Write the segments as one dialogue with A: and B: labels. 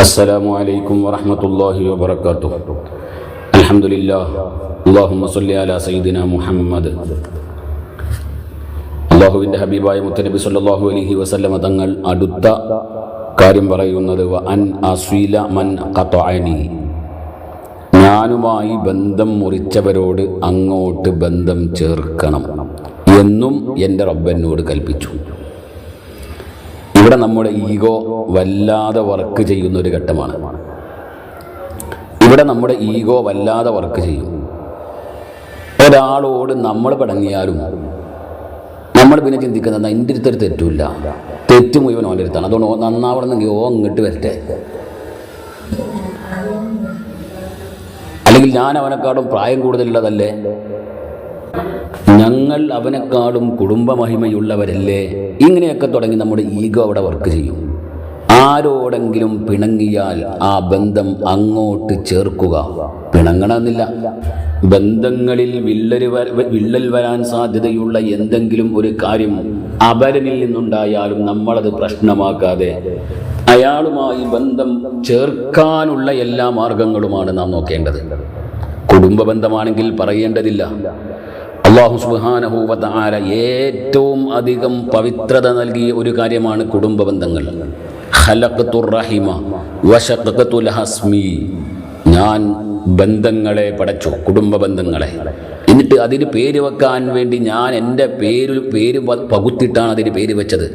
A: السلام عليكم ورحمة الله وبركاته الحمد لله اللهم صل على سيدنا محمد അള്ളാഹുവിൻ്റെ ഹബീബായ മുത്തനബി സല്ലല്ലാഹു അലൈഹി വസല്ലമ തങ്ങൾ അടുത്ത കാര്യം പറയുന്നത് വ അൻ അസ്വീല മൻ ഖതഅനി ഞാനുമായി ബന്ധം മുറിച്ചവരോട് അങ്ങോട്ട് ബന്ധം ചേർക്കണം എന്നും എൻ്റെ റബ്ബനോട് കൽപ്പിച്ചു ഇവിടെ നമ്മുടെ ഈഗോ വല്ലാതെ വർക്ക് ചെയ്യുന്ന ഒരു ഘട്ടമാണ്. ഇവിടെ നമ്മുടെ ഈഗോ വല്ലാതെ വർക്ക് ചെയ്യും. ഒരാളോട് നമ്മൾ പടങ്ങിയാലും നമ്മൾ പിന്നെ ചിന്തിക്കുന്നത് എന്റെ അടുത്തൊരു തെറ്റുമില്ല. തെറ്റ് മുഴുവൻ ഓന്റെ അടുത്താണ്. അതുകൊണ്ട് നന്നാവണമെന്നെങ്കിൽ ഓ അങ്ങോട്ട് വരട്ടെ. അല്ലെങ്കിൽ ഞാൻ അവനെക്കാളും പ്രായം കൂടുതലുള്ളതല്ലേ? ഞങ്ങൾ അവനെക്കാളും കുടുംബമഹിമയുള്ളവരല്ലേ? ഇങ്ങനെയൊക്കെ തുടങ്ങി നമ്മുടെ ഈഗോ അവിടെ വർക്ക് ചെയ്യും. ആരോടെങ്കിലും പിണങ്ങിയാൽ ആ ബന്ധം അങ്ങോട്ട് ചേർക്കുക. പിണങ്ങണമെന്നില്ല. ബന്ധങ്ങളിൽ വിള്ളൽ വില്ലൽ വരാൻ സാധ്യതയുള്ള എന്തെങ്കിലും ഒരു കാര്യം അപരനിൽ നിന്നുണ്ടായാലും നമ്മളത് പ്രശ്നമാക്കാതെ അയാളുമായി ബന്ധം ചേർക്കാനുള്ള എല്ലാ മാർഗങ്ങളുമാണ് നാം നോക്കേണ്ടത്. കുടുംബ ബന്ധമാണെങ്കിൽ പറയേണ്ടതില്ല. അള്ളാഹു സുബാനഹൂവത്ത ആല ഏറ്റവും അധികം പവിത്രത നൽകിയ ഒരു കാര്യമാണ് കുടുംബ ബന്ധങ്ങൾ. ഞാൻ ബന്ധങ്ങളെ പടച്ചു കുടുംബ ബന്ധങ്ങളെ. എന്നിട്ട് അതിന് പേര് വെക്കാൻ വേണ്ടി ഞാൻ എന്റെ പേര് പേര് പകുത്തിട്ടാണ് അതിന് പേര് വെച്ചത്.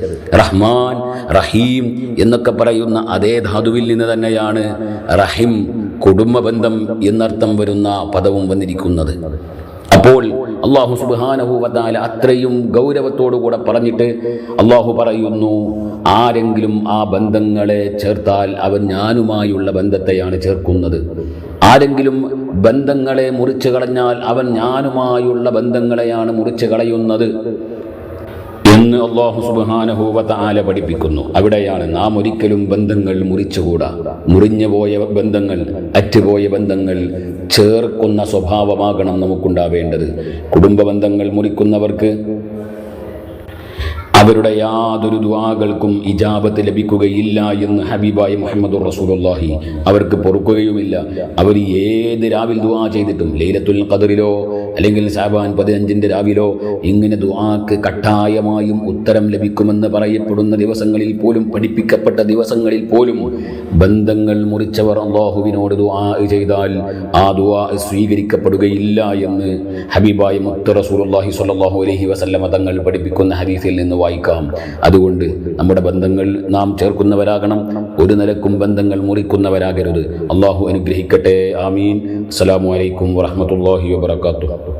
A: റഹ്മാൻ റഹീം എന്നൊക്കെ പറയുന്ന അതേ ധാതുവിൽ നിന്ന് തന്നെയാണ് റഹിം കുടുംബ ബന്ധം എന്നർത്ഥം വരുന്ന പദവും വന്നിരിക്കുന്നത്. അപ്പോൾ അള്ളാഹു സുബാനഹുവത്താല അത്രയും ഗൗരവത്തോടുകൂടെ പറഞ്ഞിട്ട് അള്ളാഹു പറയുന്നു ആരെങ്കിലും ആ ബന്ധങ്ങളെ ചേർത്താൽ അവൻ ഞാനുമായുള്ള ബന്ധത്തെയാണ് ചേർക്കുന്നത്. ആരെങ്കിലും ബന്ധങ്ങളെ മുറിച്ചു കളഞ്ഞാൽ അവൻ ഞാനുമായുള്ള ബന്ധങ്ങളെയാണ് മുറിച്ചു കളയുന്നത്. എന്ന് അള്ളാഹു സുബാനഹൂവത്ത ആല പഠിപ്പിക്കുന്നു. അവിടെയാണ് നാം ഒരിക്കലും ബന്ധങ്ങൾ മുറിച്ചുകൂടാ. മുറിഞ്ഞു പോയ ബന്ധങ്ങൾ അറ്റുപോയ ബന്ധങ്ങൾ ചേർക്കുന്ന സ്വഭാവമാകണം നമുക്കുണ്ടാവേണ്ടത്. കുടുംബ ബന്ധങ്ങൾ മുറിക്കുന്നവർക്ക് അവരുടെ യാതൊരു ദുആകൾക്കും ഇജാബത്ത് ലഭിക്കുകയില്ല എന്ന് ഹബീബായി മുഹമ്മദ് റസൂലുള്ളാഹി അവർക്ക് പൊറുക്കുകയുമില്ല. അവർ ഏത് രാവിൽ ദുആ ചെയ്തിട്ടും ലൈലത്തുൽ ഖദറിലോ അല്ലെങ്കിൽ സാബാൻ പതിനഞ്ചിന്റെ രാവിലോ ഇങ്ങനെ ദുആക്ക് കട്ടായമായും ഉത്തരം ലഭിക്കുമെന്ന് പറയപ്പെടുന്ന ദിവസങ്ങളിൽ പോലും പഠിപ്പിക്കപ്പെട്ട ദിവസങ്ങളിൽ പോലും ബന്ധങ്ങൾ മുറിച്ചവർ അള്ളാഹുവിനോട് ദുആ ചെയ്താൽ ആ ദുആ സ്വീകരിക്കപ്പെടുകയില്ല എന്ന് ഹബീബായ മുത്ത് റസൂലുള്ളാഹി സ്വല്ലല്ലാഹു അലൈഹി വസല്ലമ തങ്ങൾ പഠിപ്പിക്കുന്ന ഹദീസിൽ നിന്ന് വായിക്കാം അതുകൊണ്ട് നമ്മുടെ ബന്ധങ്ങൾ നാം ചേർക്കുന്നവരാകണം. ഒരു നിലക്കും ബന്ധങ്ങൾ മുറിക്കുന്നവരാകരുത്. അള്ളാഹു അനുഗ്രഹിക്കട്ടെ. ആമീൻ. അസ്സലാമു അലൈക്കും വബറകാതുഹു.